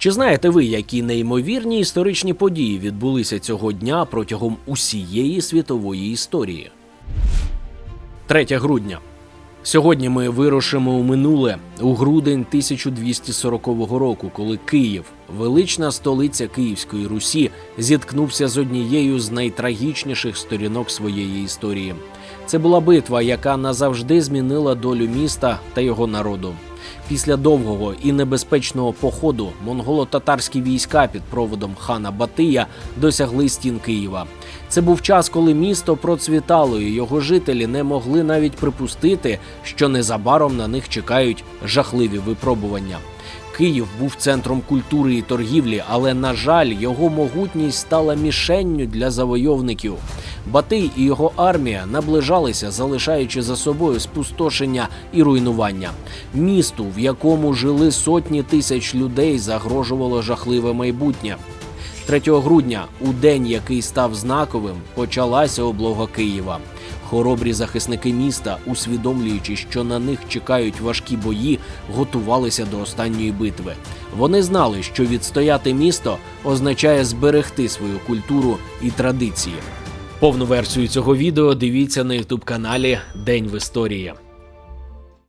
Чи знаєте ви, які неймовірні історичні події відбулися цього дня протягом усієї світової історії? 3 грудня. Сьогодні ми вирушимо у минуле у грудень 1240 року, коли Київ, велична столиця Київської Русі, зіткнувся з однією з найтрагічніших сторінок своєї історії. Це була битва, яка назавжди змінила долю міста та його народу. Після довгого і небезпечного походу монголо-татарські війська під проводом хана Батия досягли стін Києва. Це був час, коли місто процвітало, і його жителі не могли навіть припустити, що незабаром на них чекають жахливі випробування. Київ був центром культури і торгівлі, але на жаль, його могутність стала мішенню для завойовників. Батий і його армія наближалися, залишаючи за собою спустошення і руйнування. Місту, в якому жили сотні тисяч людей, загрожувало жахливе майбутнє. 3 грудня, у день, який став знаковим, почалася облога Києва. Хоробрі захисники міста, усвідомлюючи, що на них чекають важкі бої, готувалися до останньої битви. Вони знали, що відстояти місто означає зберегти свою культуру і традиції. Повну версію цього відео дивіться на ютуб каналі День в історії.